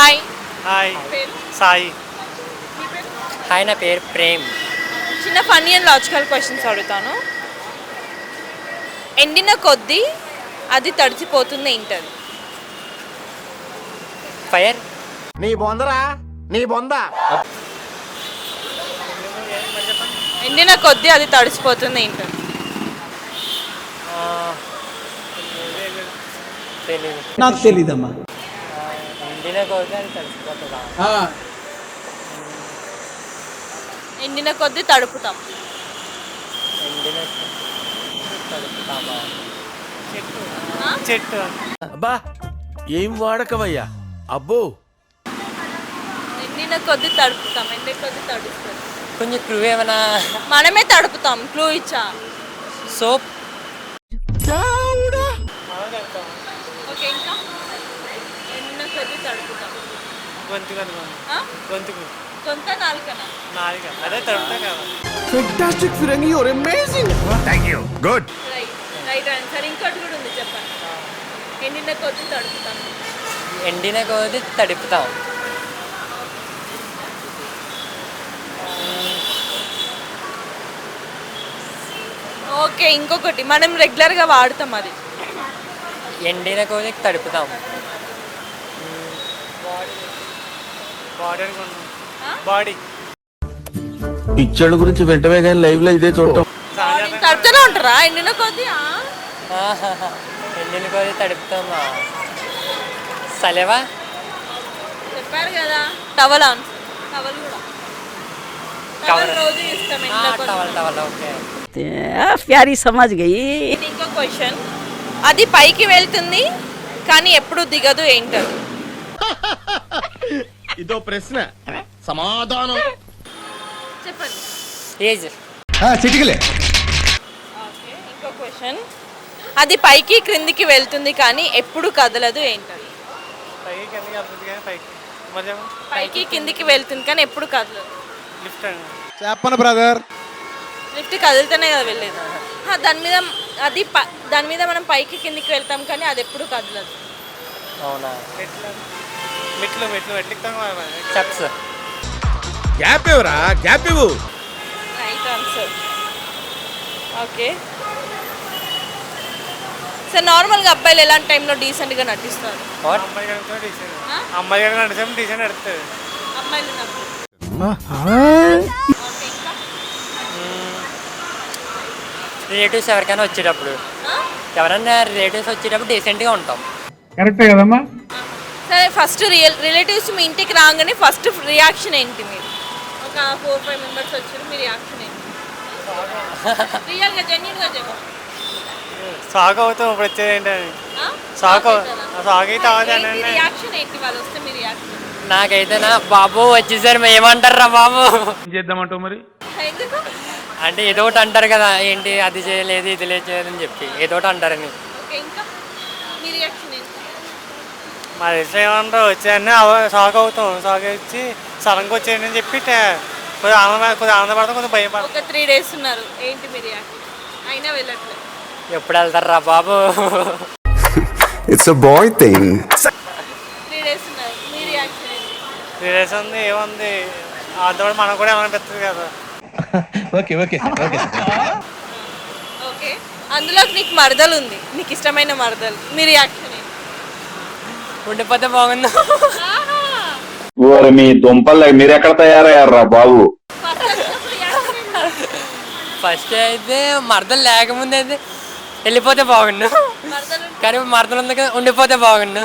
Hi. Hi. Sai. Hi నా పేరు ప్రేమ్. చిన్న ఫన్నీ అండ్ లాజికల్ క్వశ్చన్స్ అడుగుతాను. ఎండిన కొద్దీ అది తడిచిపోతుంది ఏంటది? ఫైర్. నీ బొందరా? నీ బొంద. ఎండిన కొద్దీ అది తడిచిపోతుంది ఏంటది? నాకు తెలీదమ్మా ఇండిన కోసం అది తడిసిపోతుందా ఎండిన కొద్దీ తడుపుతాం? చెట్టు. అబ్బా ఏం వాడకవయ్యా అబ్బో. ఎండిన కొద్దీ తడుపుతాం ఎండిన కొద్దీ తడుపుతాం కొంచెం క్రూ ఏమైనా? మనమే తడుపుతాం క్లూ ఇచ్చా. సోప్ ఓకే ఇంకా ఎండిన కొద్దీ తడుపుతాం గొంతుకు? గొంతుకు. కొంత నాలుకనా? నాలుగ అదే తడుపుతా కదా fantastic ఫిరంగి your amazing thank you good right right answer ఇంకోటి కూడా ఉంది చెప్పండి. ఎండిన కొద్దీ తడుపుతాం. ఎండిన కొద్ది తడుపుతాం. ఓకే ఇంకొకటి. మనం రెగ్యులర్గా వాడతాం అది. ఎండిన కొద్ది తడుపుతాం. బాడీ గురించి వెంటనే కానీ లైవ్లో ఇదే చూడటం. ఉంటారా? ఎండిన కొద్ది కొద్ది తడుపుతామా? సలేవా? చెప్పారు కదా టవల్ టవల్ కూడా. ప్యారీ సమాజ్ అది పైకి వెళ్తుంది కానీ ఎప్పుడు దిగదు ఏంటది? ఇదో ప్రశ్న. సమాధానం. చెప్పండి. ఏజ్ చిటికలే. ఓకే ఇంకో క్వశ్చన్. అది పైకి క్రిందికి వెళ్తుంది కానీ ఎప్పుడు కదలదు ఏంటది పైకి కిందకి వెళ్తుంది కానీ పైకి? మరి చెప్పండి. పైకి కిందికి వెళ్తుంది కానీ ఎప్పుడు కదలదు. లిఫ్ట్ అండి. చెప్పను బ్రదర్. లిఫ్ట్ కదిలితేనే కదా వెళ్ళేది. ఆ, దాని మీద అది ప- దాని మీద మనం పైకి కిందికి వెళ్తాం కానీ అది ఎప్పుడు కదలదు. అవునా? మెట్లు మెట్లు మెట్లు గ్యాప్ ఇవ్వరా? గ్యాప్ ఇవ్వు. రైట్ ఆన్సర్ ఓకే సార్ నార్మల్గా అబ్బాయిలు ఎలాంటి టైంలో డీసెంట్గా నటిస్తారు? అమ్మాయి కనుక డీసెంట్ ఆ? అమ్మాయి కనుక నడిచాము డీసెంట్ నడుస్తుంది అమ్మాయిలు ఉన్నప్పుడు ఓకే ఇంకా? రిలేటివ్స్ ఎవరికైనా వచ్చేటప్పుడు. ఆ? ఎవరైనా రిలేటివ్స్ వచ్చేటప్పుడు డీసెంట్గా ఉంటాం. సరే ఫస్ట్ రియల్ రిలేటివ్స్ మీ ఇంటికి రాగానే ఫస్ట్ రియాక్షన్ ఏంటి మీరు? ఒక ఫోర్ ఫైవ్ మెంబర్స్ వచ్చారు మీ రియాక్షన్ ఏంటి? రియల్గా జెన్యున్గా చెప్పు. సాగు అవుతాం ఇప్పుడు వచ్చేది ఏంటని? ఆ? సాగు అవుతారా? సాగు అయితే అవ్వదు ఏంటి అని రియాక్షన్ ఏంటి? వాళ్ళు వస్తే మీ రియాక్షన్ నాకైతే నా బాబు వచ్చేసారు ఏమంటారా బాబు? ఎందుకు? అంటే ఏదో ఒకటి అంటారు కదా ఏంటి అది చేయలేదు ఇది లేదు చేయలేదని చెప్పి ఏదో ఒకటి అంటారని ఓకే ఇంకా? మీ రియాక్షన్ ఏంటి మా దేశం ఏమంటారు వచ్చాయని సాగు అవుతాం. సాగు వచ్చి సడన్గా వచ్చేయండి అని చెప్పి కొద్దిగా ఆనంద కొద్దిగా ఆనందపడతాం కొద్దిగా భయపడతాం. ఒక త్రీ డేస్ ఉన్నారు. ఏంటి మీ రియాక్షన్? అయినా వెళ్ళట్లేదు ఎప్పుడు వెళ్తారా బాబు? It's a boy thing. Three days ఉన్నారు. మీ రియాక్షన్ ఏంటి? రిలేషన్ ఉంది ఏముంది? అంతవరకు మనకు కూడా ఏమనిపిస్తుంది కదా. Okay okay okay. ఓకే. అందులోకి నీకు మరదలు ఉంది. నీకు ఇష్టమైన మరదలు. మీ రియాక్షన్ ఏంటి? ఉండిపోతే బాగుంది మీ దుంపలు మీరు ఎక్కడ తయారయ్యారా బాబు? ఫస్ట్ అయితే మరదలు లేకముందు అయితే వెళ్ళిపోతే బాగుండు. మరదలు కానీ మరదలు ఉంది కదా ఉండిపోతే బాగుండు.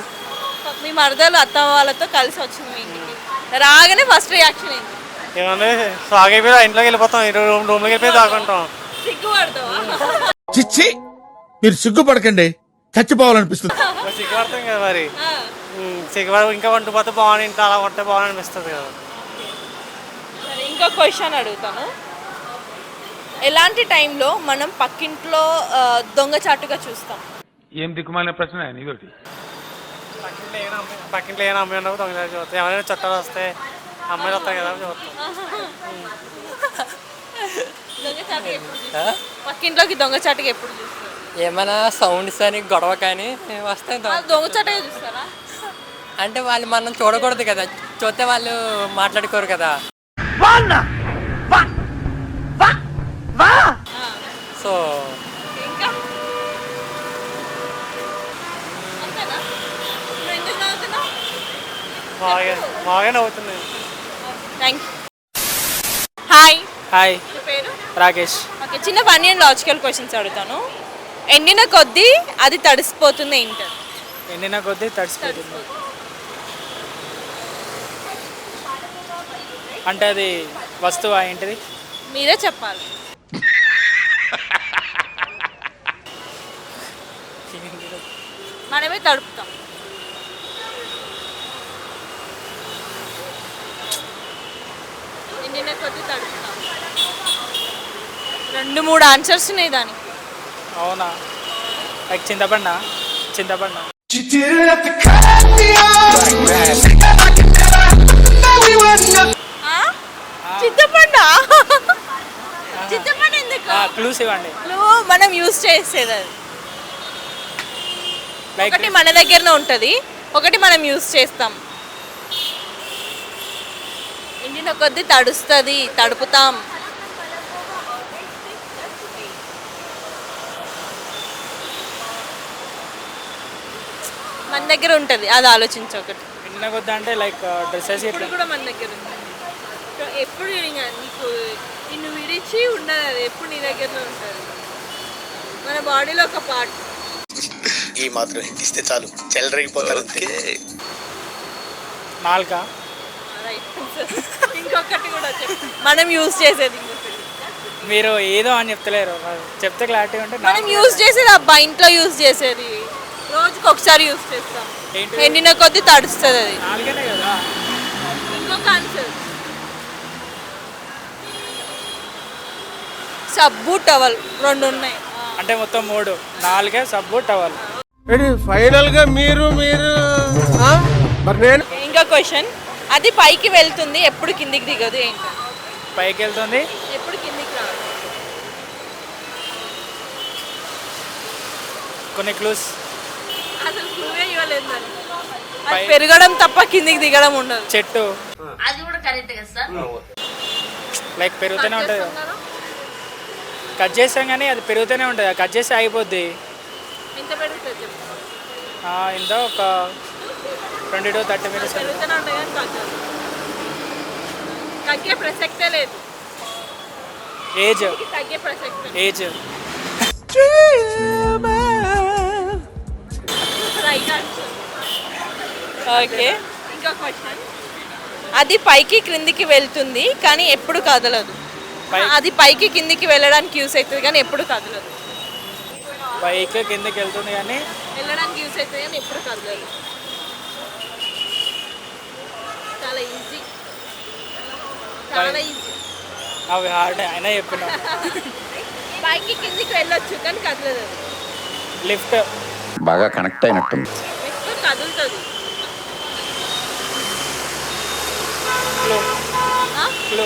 మీ మరదలు అత్త వాళ్ళతో కలిసి వచ్చింది మీ ఇంటికి. రాగానే ఫస్ట్ రియాక్షన్ ఏంటి? ఏమన్నా సాగు అయిపోయి ఇంట్లోకి వెళ్ళిపోతాం. రూమ్ రూమ్లోకి వెళ్ళిపోయి సిగ్గుపడతావా? చిచ్చి మీరు సిగ్గుపడకండి. చచ్చిపోవాలనిపిస్తుంది. సిగ్గుపడతాం కదా మరి. సిగ్గుపడ ఇంకా వండిపోతే బాగుంది ఇంట్లో అలా ఉంటే బాగుంది అనిపిస్తుంది కదా. సరే ఇంకో క్వశ్చన్ అడుగుతాను. ఎలాంటి టైంలో మనం పక్కింట్లో ఆ, దొంగచాటుగా చూస్తాం? ఏం దిక్కుమాలిన ప్రశ్న ఇదొకటి. పక్కింట్లో ఏమైనా అమ్మాయి పక్కింట్లో ఏమైనా అమ్మాయి ఉన్నప్పుడు దొంగ చూస్తాం. ఎవరైనా చుట్టాలు వస్తే అమ్మాయిలు వస్తాయి కదా అని చూస్తాం దొంగచాటుగా ఎప్పుడు చూస్తారు పక్కింట్లోకి దొంగచాటుగా ఎప్పుడు చూస్తారు ఏమైనా సౌండ్స్ అని గొడవ కానీ వస్తాయి ఆ, దొంగచాటుగా చూస్తారా? అంటే వాళ్ళు మనం చూడకూడదు కదా. చూస్తే వాళ్ళు మాట్లాడుకోరు కదా. సో బాగా హాయ్ హాయ్ మీ పేరు? రాకేష్. ఓకే చిన్న ఫన్నీ అండ్ లాజికల్ క్వశ్చన్స్ అడుగుతాను. ఎండిన కొద్దీ అది తడిసిపోతుంది ఏంటది ఎండిన కొద్దీ తడిసిపోతుంది. అంటే అది వస్తువా ఏంటిది? మీరే చెప్పాలి. మనమే తడుపుతాం. ఎండిన కొద్దీ తడుపుతాం. రెండు మూడు ఆన్సర్స్ ఉన్నాయి దానికి. అవునా? లైక్ చింతపండ? చింతపండ? చింతపండు? చింతపండు ఎందుకు? క్లూస్ ఇవ్వండి. నువ్వు మనం యూజ్ చేసేది. అది ఒకటి మన దగ్గరనే ఉంటుంది. ఒకటి మనం యూజ్ చేస్తాం. ఎండిన కొద్దీ తడుస్తుంది తడుపుతాం. మన దగ్గర ఉంటుంది. అది ఆలోచించు ఒకటి ఎండిన కొద్దీ అంటే లైక్ డ్రెస్సెస్ కూడా మన దగ్గర ఉంది. ఎప్పుడు ఇంకా నీకు నిన్ను విడిచి ఉండదు అది ఎప్పుడు నీ దగ్గరనే ఉంటుంది మన బాడీలో ఒక పార్ట్ ఈ మాత్రం ఇస్తే చాలు. చెల్లరగిపోతారు నాలుక. ఇంకొకటి కూడా చెప్పు. మనం యూజ్ చేసేది ఇంకొకటి. మీరు ఏదో అని చెప్తలేరు. చెప్తే క్లారిటీ ఉంటే మనం యూజ్ చేసేది అబ్బా ఇంట్లో యూజ్ చేసేది. రోజుకి ఒకసారి యూజ్ చేస్తాం? ఎండిన కొద్దీ తడుస్తుంది అది. నాలుగనే కదా? ఇంకొక ఆన్సర్ సబ్బు టవల్ రెండు ఉన్నాయి. అంటే మొత్తం మూడు. నాలుగే సబ్బు టవల్. ఫైనల్గా మీరు మీరు ఆ? మరి నేను? ఇంకా క్వశ్చన్. అది పైకి వెళ్తుంది ఎప్పుడు కిందికి దిగదు ఏంటి? పైకి వెళ్తుంది. ఎప్పుడు కిందికి రాదు. కొన్ని క్లూస్. అసలు క్లూవే ఇవ్వలేదు మరి. అది పై- పెరగడం తప్ప కిందికి దిగడం ఉండదు. చెట్టు. అది కూడా కరెక్ట్ కదా సార్? లైక్ పెరుగుతూనే ఉంటుంది. కట్ చేస్తాం కానీ అది పెరుగుతూనే ఉంటుంది. కట్ చేస్తే అయిపోద్ది ఎంత పెరుగుతుంది చెప్పు ఆ, ఇంత ఒక ట్వంటీ టు థర్టీ మినిట్స్ తగ్గే ప్రసక్తే లేదు. ఏజ్. ఇది తగ్గే ప్రసక్తే ఏజ్. ఓకే. ఇంకా క్వశ్చన్. అది పైకి క్రిందికి వెళ్తుంది కానీ ఎప్పుడు కదలదు. అది పైకి కిందికి వెళ్ళడానికి యూస్ అవుతుంది కానీ ఎప్పుడు కదలదు. పైకి కిందకి వెళ్తుంది కానీ వెళ్ళడానికి యూస్ అవుతుంది కానీ ఎప్పుడు కదలదు. చాలా ఈజీ చాలా ఈజీ అవి హార్డ్ అయినా చెప్పిన పైకి కిందికి వెళ్ళొచ్చు కానీ కదలదు. లిఫ్ట్ బాగా కనెక్ట్ అయినట్టుంది. ఎక్కువ కదులుతుంది. క్లూ ఆ? క్లూ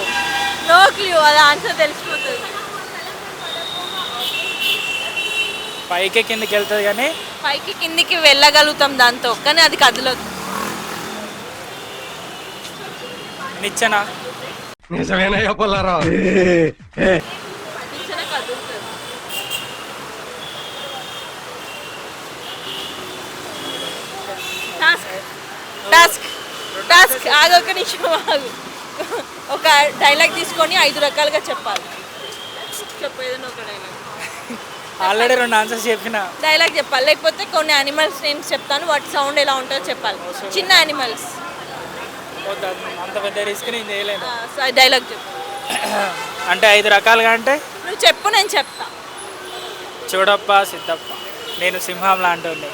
నో క్లూ అది ఆన్సర్ తెలిసిపోతుంది. పైకి కిందకి వెళ్తుంది కానీ పైకి కిందికి వెళ్ళగలుగుతాం దాంతో కానీ అది కదలదు. నిచ్చెన. నిజమేనయ్యా పుల్లారావు? నిచ్చెన కదులుతుంది. టాస్క్ టాస్క్ టాస్క్ ఆగొక నిమిషం ఆగు. ఒక డైలాగ్ తీసుకొని ఐదు రకాలుగా చెప్పాలి. చెప్పు ఏదైనా ఒక డైలాగ్ ఆల్రెడీ రెండు ఆన్సర్స్ చెప్పిన. డైలాగ్ చెప్పాలి. లేకపోతే కొన్ని యానిమల్స్ నేమ్స్ చెప్తాను వాటి సౌండ్ ఎలా ఉంటుందో చెప్పాలి. చిన్న యానిమల్స్ వద్దు, అంత పెద్ద రిస్క్ నేను చేయలేను. డైలాగ్ చెప్పు. అంటే ఐదు రకాలుగా అంటే? నువ్వు చెప్పు నేను చెప్తా. చూడప్ప సిద్ధప్ప. నేను సింహం లాంటి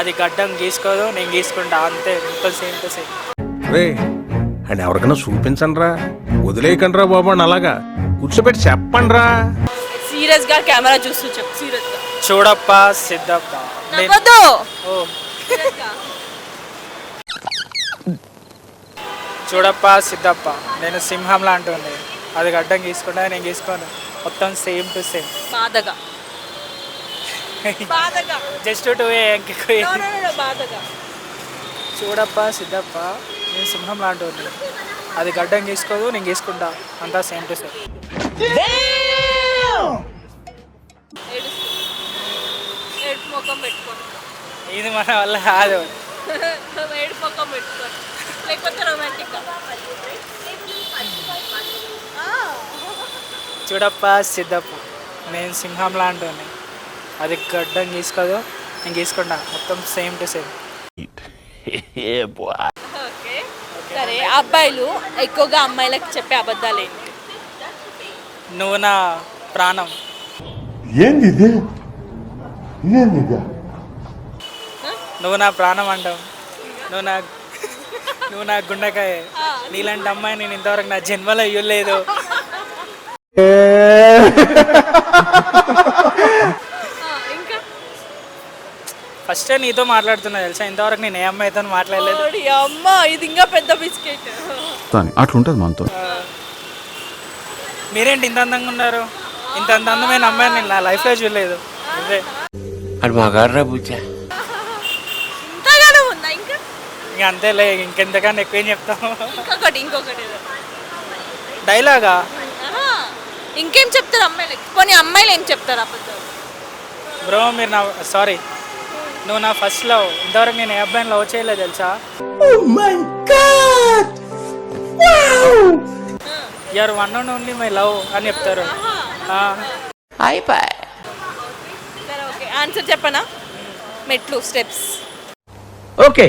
అది గడ్డం గీసుకోదు నేను గీసుకుంటా. అంతే ఇంత సేమ్ టు సేమ్ అండ్ ఎవరికైనా చూపించండి రా వదిలేయకండి రా బాబు అని అలాగా. కూర్చోబెట్టి చెప్పండి రా సీరియస్గా కెమెరా చూస్తూ చెప్పు సీరియస్గా చూడప్ప సిద్ధప్ప. నవ్వద్దు. ఓ. చూడప్ప సిద్ధప్ప నేను సింహం లాంటి అది గడ్డం గీసుకుంటా నేను గీసుకోను. మొత్తం సేమ్ టు సేమ్. బాధగా. బాధగా. జస్ట్ టూ బాధగా. చూడప్ప సిద్ధప్ప. నేను సింహం లాంటి వాడిని. అది గడ్డం గీసుకోదు నేను గీసుకుంటా అంతా సేమ్ టు సేమ్ ఇది మన వల్ల కాదు. చూడప్ప సిద్ధప్ప నేను సింహం లాంటి. అది గడ్డం గీసుకోదు నేను గీసుకుంటా మొత్తం సేమ్ టు సేమ్ సరే అబ్బాయిలు ఎక్కువగా అమ్మాయిలకు చెప్పే అబద్ధాలు ఏంటి? నువ్వు నా ప్రాణం. నువ్వు నా ప్రాణం అంటావు. నువ్వు నా నువ్వు నా గుండెకాయ. నీలాంటి అమ్మాయి నేను ఇంతవరకు నా జన్మలో ఇవ్వలేదు ఆ, ఇంకా ఫస్ట్ నీతో మాట్లాడుతున్నా తెలుసా? ఇంతవరకు నేను ఏ అమ్మాయితో మాట్లాడలేదు. ఓడి అమ్మ ఇది ఇంకా పెద్ద బిస్కెట్. అట్లుంటది మనతో. మీరేంటి ఇంత అందంగా ఉన్నారు? ఇంత అంత అందమైన అమ్మాయి నేను నా లైఫ్లో చూడలేదు. ఇదే. అది బుజ్జా ఇంతగానే ఉందా ఇంకా? ఇంక అంతేలే ఇంకెంతకన్నా ఎక్కువ ఏం చెప్తాము ఇంకొకటి ఇంకొకటి. ఏదో. డైలాగా? ఆహా. ఇంకేం చెప్తారు అమ్మాయిలకి? కొన్ని అమ్మాయిలు ఏం చెప్తారు అబద్ధాలు? బ్రో మీరు నా సారీ. నువ్వు నా ఫస్ట్ లవ్ ఇంతవరకు నేను ఏ అబ్బాయిని లవ్ చేయలేదు తెలుసా? You are one and only my love అని చెప్తారు. ఆ, సరే ఓకే. ఆన్సర్ చెప్పనా? మెట్లు స్టెప్స్ ఓకే.